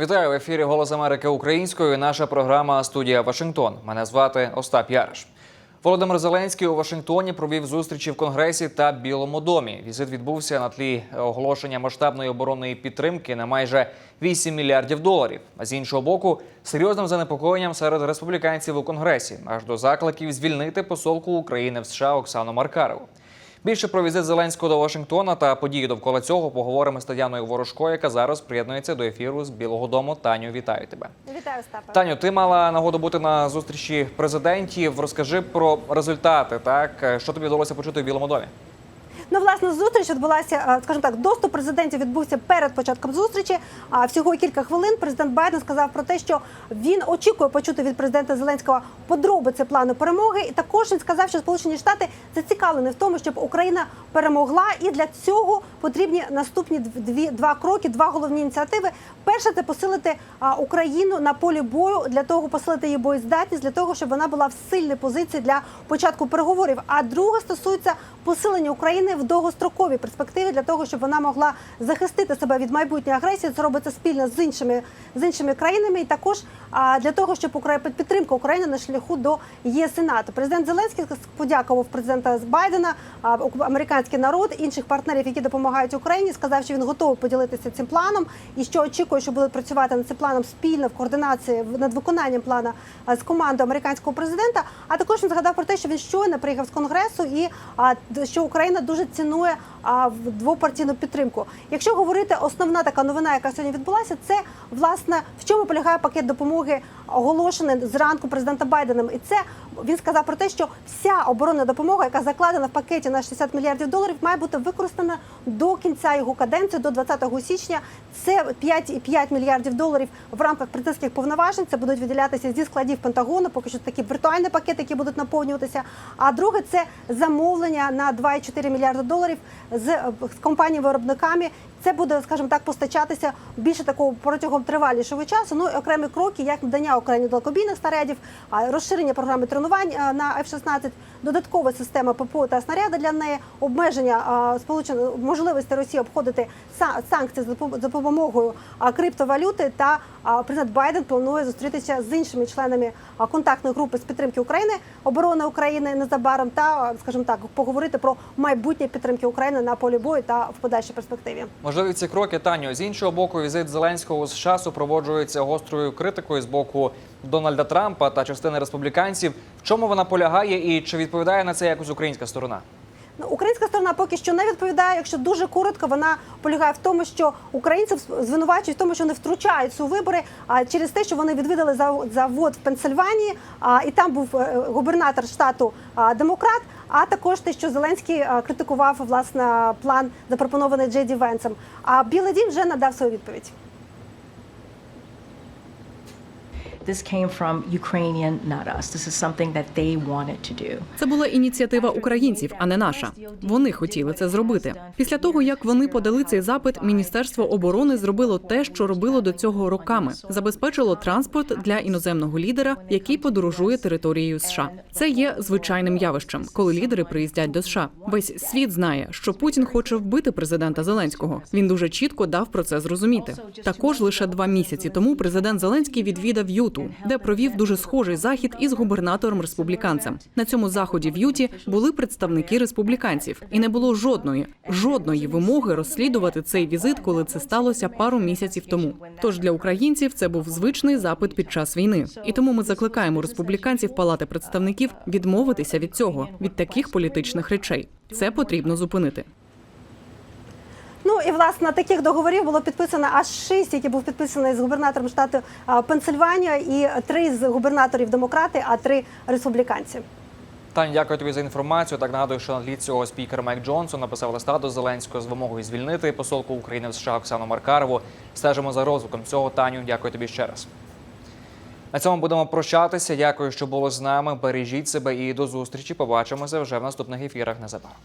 Вітаю в ефірі Голос Америки українською. Наша програма Студія Вашингтон. Мене звати Остап Яриш. Володимир Зеленський у Вашингтоні провів зустрічі в Конгресі та Білому домі. Візит відбувся на тлі оголошення масштабної оборонної підтримки на майже 8 мільярдів доларів. А з іншого боку, серйозним занепокоєнням серед республіканців у Конгресі аж до закликів звільнити посолку України в США Оксану Маркарову. Більше про візит Зеленського до Вашингтона та події довкола цього поговоримо з Тетяною Ворожко, яка зараз приєднується до ефіру з Білого Дому. Таню, вітаю тебе. Вітаю, Остапе. Таню, ти мала нагоду бути на зустрічі президентів. Розкажи про результати. Так що тобі вдалося почути в Білому домі? Ну, власне, зустріч відбулася, е, скажімо так, доступ президентів відбувся перед початком зустрічі. А всього кілька хвилин президент Байден сказав про те, що він очікує почути від президента Зеленського подробиці плану перемоги. І також він сказав, що Сполучені Штати зацікавлені в тому, щоб Україна перемогла, і для цього потрібні наступні дві два кроки, два головні ініціативи. Перше це посилити Україну на полі бою для того, посилити її боєздатність, для того, щоб вона була в сильній позиції для початку переговорів. А друге стосується посилення України в довгостроковій перспективі для того, щоб вона могла захистити себе від майбутньої агресії. Це робиться спільно з іншими з іншими країнами, і також для того, щоб Україна підтримка України на шляху до ЄС і НАТО. Президент Зеленський подякував президента Байдена, американський народ, інших партнерів, які допомагають Україні. Сказав, що він готовий поділитися цим планом і що очікує, що будуть працювати над цим планом спільно в координації над виконанням плана з командою американського президента. А також він згадав про те, що він щойно приїхав з конгресу, і що Україна дуже цінує а, двопартійну підтримку. Якщо говорити основна така новина, яка сьогодні відбулася, це власне в чому полягає пакет допомоги, оголошений зранку президента Байденом. І це він сказав про те, що вся оборонна допомога, яка закладена в пакеті на 60 мільярдів доларів, має бути використана до кінця його каденції, до 20 січня. Це 5,5 мільярдів доларів в рамках президентських повноважень. Це будуть виділятися зі складів Пентагону. Поки що такі віртуальні пакети, які будуть наповнюватися. А друге це замовлення на 2,4 мільярди доларів з, компанії з компаніями-виробниками. Це буде, скажімо так, постачатися більше такого протягом тривалішого часу. Ну і окремі кроки, як надання Україні далекобійних снарядів, розширення програми тренувань на F-16, додаткова система ППО та снаряди для неї, обмеження можливості Росії обходити санкції за допом- допомогою криптовалюти. Та президент Байден планує зустрітися з іншими членами контактної групи з підтримки України, оборони України незабаром, та скажімо так, поговорити про майбутнє підтримки України на полі бою та в подальшій перспективі. Можливі ці кроки, Таню. З іншого боку, візит Зеленського у США супроводжується гострою критикою з боку Дональда Трампа та частини республіканців. В чому вона полягає і чи відповідає на це якось українська сторона? Ну, українська сторона поки що не відповідає. Якщо дуже коротко, вона полягає в тому, що українців звинувачують в тому, що вони втручаються у вибори, а через те, що вони відвідали завод в Пенсильванії, а і там був е, губернатор штату демократ. А також те, що Зеленський критикував власне план, запропонований Джей Ді Венсом. А Білий Дім вже надав свою відповідь. This came from Ukrainian, not us. This is something that they wanted to do. Це була ініціатива українців, а не наша. Вони хотіли це зробити. Після того як вони подали цей запит, міністерство оборони зробило те, що робило до цього роками. Забезпечило транспорт для іноземного лідера, який подорожує територією США. Це є звичайним явищем, коли лідери приїздять до США. Весь світ знає, що Путін хоче вбити президента Зеленського. Він дуже чітко дав про це зрозуміти. Також лише два місяці тому президент Зеленський відвідав Юту, де провів дуже схожий захід із губернатором республіканцем. На цьому заході в Юті були представники республіканців, і не було жодної жодної вимоги розслідувати цей візит, коли це сталося пару місяців тому. Тож для українців це був звичний запит під час війни, і тому ми закликаємо республіканців Палати представників відмовитися від цього, від таких політичних речей. Це потрібно зупинити. Ну і власне таких договорів було підписано аж шість, які був підписаний з губернатором штату Пенсильванія, і три з губернаторів демократи, а три республіканці. Тань, дякую тобі за інформацію. Так нагадую, що на тлі цього спікер Майк Джонсон написав листа до Зеленського з вимогою звільнити посолку України в США Оксану Маркарову. Стежимо за розвитком цього. Таню, дякую тобі ще раз. На цьому будемо прощатися. Дякую, що були з нами. Бережіть себе і до зустрічі. Побачимося вже в наступних ефірах незабаром.